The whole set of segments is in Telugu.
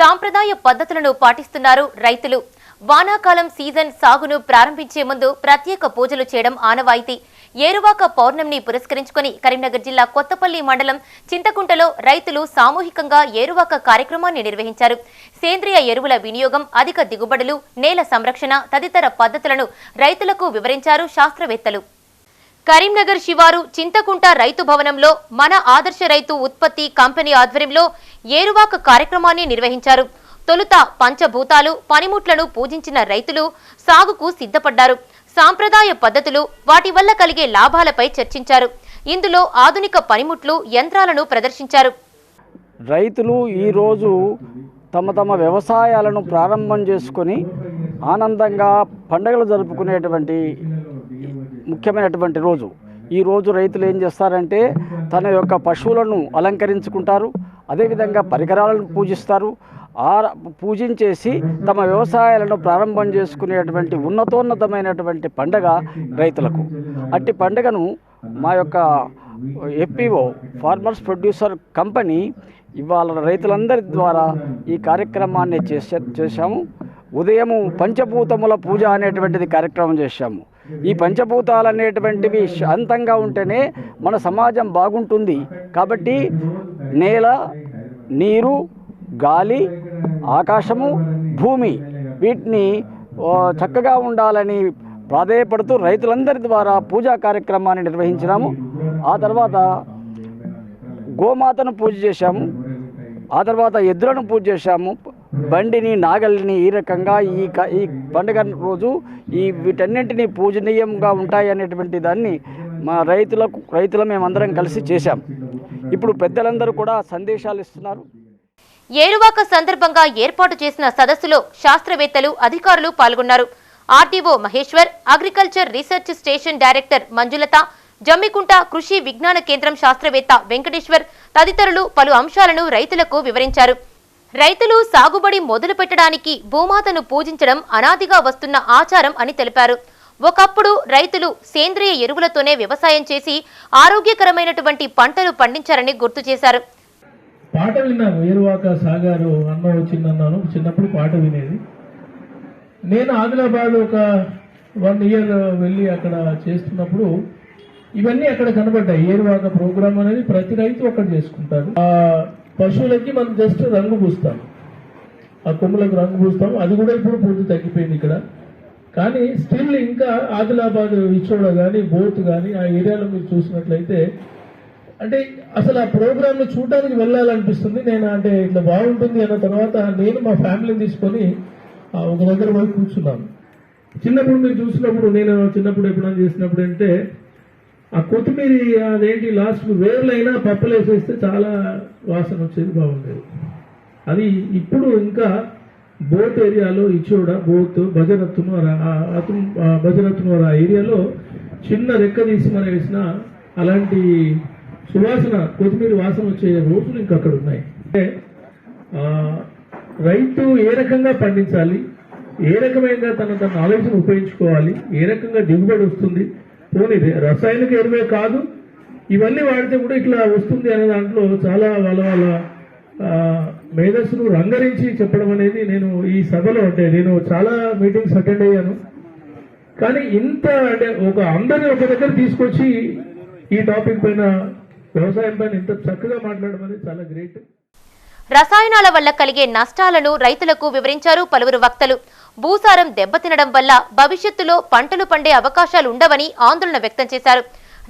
సాంప్రదాయ పద్ధతులను పాటిస్తున్నారు రైతులు. వానాకాలం సీజన్ సాగును ప్రారంభించే ముందు ప్రత్యేక పూజలు చేయడం ఆనవాయితీ. ఏరువాక పౌర్ణమిని పురస్కరించుకొని కరీంనగర్ జిల్లా కొత్తపల్లి మండలం చింతకుంటలో రైతులు సామూహికంగా ఏరువాక కార్యక్రమాన్ని నిర్వహించారు. సేంద్రియ ఎరువుల వినియోగం అధిక దిగుబడులు నేల సంరక్షణ తదితర పద్ధతులను రైతులకు వివరించారు శాస్త్రవేత్తలు. కరీంనగర్ శివారు చింతకుంట రైతు భవనంలో మన ఆదర్శ రైతు ఉత్పత్తి కంపెనీ ఆధ్వర్యంలో ఏరువాక కార్యక్రమాన్ని నిర్వహించారు. తొలుత పంచభూతాలు పనిముట్లను పూజించిన రైతులు సాగుకు సిద్ధపడ్డారు. సాంప్రదాయ పద్ధతులు వాటి వల్ల కలిగే లాభాలపై చర్చించారు. ఇందులో ఆధునిక పనిముట్లు యంత్రాలను ప్రదర్శించారు. రైతులు ఈరోజు తమ తమ వ్యవసాయాలను ప్రారంభం చేసుకొని ఆనందంగా పండుగలు జరుపుకునేటువంటి ముఖ్యమైనటువంటి రోజు. ఈ రోజు రైతులు ఏం చేస్తారంటే తన యొక్క పశువులను అలంకరించుకుంటారు అదేవిధంగా పరికరాలను పూజిస్తారు. ఆ పూజించేసి తమ వ్యవసాయాలను ప్రారంభం చేసుకునేటువంటి ఉన్నతోన్నతమైనటువంటి పండగ రైతులకు. అట్టి పండగను మా యొక్క ఎఫ్పిఓ ఫార్మర్స్ ప్రొడ్యూసర్ కంపెనీ ఇవాళ రైతులందరి ద్వారా ఈ కార్యక్రమాన్ని చేసే చేశాము. ఉదయము పంచభూతముల పూజ అనేటువంటిది కార్యక్రమం చేశాము. ఈ పంచభూతాలు అనేటువంటివి శాంతంగా ఉంటేనే మన సమాజం బాగుంటుంది. కాబట్టి నేల నీరు గాలి ఆకాశము భూమి వీటిని చక్కగా ఉండాలని ప్రాధేయపడుతూ రైతులందరి ద్వారా పూజా కార్యక్రమాన్ని నిర్వహించినాము. ఆ తర్వాత గోమాతను పూజ చేశాము. ఆ తర్వాత ఎద్దులను పూజ చేశాము. బండిని నాగలిని ఈ రకంగా ఈ ఈ పండుగ రోజు ఈ వీటన్నింటినీ పూజనీయంగా ఉంటాయి అనేటువంటి దాన్ని మా రైతులకు రైతుల మేమందరం కలిసి చేశాం. ఇప్పుడు పెద్దలందరూ కూడా సందేశాలు ఇస్తున్నారు. ఏరువాక సందర్భంగా ఏర్పాటు చేసిన సదస్సులో శాస్త్రవేత్తలు అధికారులు పాల్గొన్నారు. RTO Maheshwar agriculture research station director Manjulatha Jammikunta Krishi Vignana Kendram శాస్త్రవేత్త వెంకటేశ్వర్ తదితరులు పలు అంశాలను రైతులకు వివరించారు. రైతులు సాగుబడి మొదలు పెట్టడానికి భూమాతను పూజించడం అనాదిగా వస్తున్న ఆచారం అని తెలిపారు. ఒకప్పుడు రైతులు సేంద్రియ ఎరువులతోనే వ్యవసాయం చేసి ఆరోగ్యకరమైనటువంటి పంటలు పండించారని గుర్తు చేశారు. పాట విన్నాను ఏరువాక సాగారు అన్న వచ్చిందన్నాను. చిన్నప్పుడు పాట వినేది. నేను ఆదిలాబాద్ ఒక వన్ ఇయర్ వెళ్ళి అక్కడ చేస్తున్నప్పుడు ఇవన్నీ అక్కడ కనబడ్డాయి. ఏరువాక ప్రోగ్రామ్ అనేది ప్రతి రైతు అక్కడ చేసుకుంటారు పశువులకి మనం జస్ట్ రంగు పూస్తాం. ఆ కొమ్ములకు రంగు పూస్తాం. అది కూడా ఇప్పుడు పూర్తి తగ్గిపోయింది ఇక్కడ. కానీ స్టిల్ ఇంకా ఆదిలాబాద్ ఇచ్చోడ కానీ బోత్ కానీ ఆ ఏరియాలో మీరు చూసినట్లయితే అంటే అసలు ఆ ప్రోగ్రామ్ను చూడటానికి చూడడానికి వెళ్ళాలనిపిస్తుంది. నేను అంటే ఇట్లా బాగుంటుంది అన్న తర్వాత నేను మా ఫ్యామిలీని తీసుకొని ఒక దగ్గర పోయి కూర్చున్నాను. చిన్నప్పుడు మీరు చూసినప్పుడు నేను చిన్నప్పుడు ఎప్పుడైనా చేసినప్పుడు అంటే ఆ కొత్తిమీర అదేంటి లాస్ట్ వేర్లైనా పప్పులు వేసేస్తే చాలా వాసన వచ్చేది బాగుండేది. అది ఇప్పుడు ఇంకా బోత్ ఏరియాలో ఇచ్చోడ బోత్ భజరత్తును అతను ఆ ఏరియాలో చిన్న రెక్క తీసి మనం వేసిన అలాంటి సువాసన కొత్తిమీర వాసన వచ్చే రోజులు ఇంకా అక్కడ ఉన్నాయి. అంటే రైతు ఏ రకంగా పండించాలి ఏ రకమైన తన తన నాలెడ్జ్ని ఉపయోగించుకోవాలి ఏ రకంగా దిగుబడి వస్తుంది పోనీ రసాయనిక ఎరువే కాదు ఇవన్నీ వాడితే కూడా ఇట్లా వస్తుంది అనే దాంట్లో చాలా వాళ్ళ వాళ్ళ మేధస్సును రంగరించి చెప్పడం అనేది నేను ఈ సభలో అంటే నేను చాలా మీటింగ్స్ అటెండ్ అయ్యాను. కానీ ఇంత అంటే ఒక అందరిని ఒక దగ్గర తీసుకొచ్చి ఈ టాపిక్ పైన వ్యవసాయం పైన ఇంత చక్కగా మాట్లాడడం అనేది చాలా గ్రేట్. రసాయనాల వల్ల కలిగే నష్టాలను రైతులకు వివరించారు పలువురు వక్తలు. భూసారం దెబ్బతినడం వల్ల భవిష్యత్తులో పంటలు పండే అవకాశాలు ఉండవని ఆందోళన వ్యక్తం చేశారు.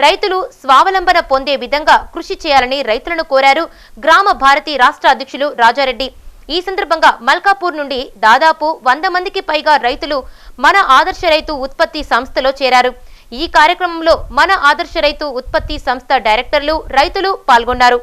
రైతులు స్వావలంబన పొందే విధంగా కృషి చేయాలని రైతులను కోరారు గ్రామ భారతి రాష్ట్ర అధ్యక్షులు రాజారెడ్డి. ఈ సందర్భంగా మల్కాపూర్ నుండి దాదాపు వంద మందికి పైగా రైతులు మన ఆదర్శ రైతు ఉత్పత్తి సంస్థలో చేరారు. ఈ కార్యక్రమంలో మన ఆదర్శ రైతు ఉత్పత్తి సంస్థ డైరెక్టర్లు రైతులు పాల్గొన్నారు.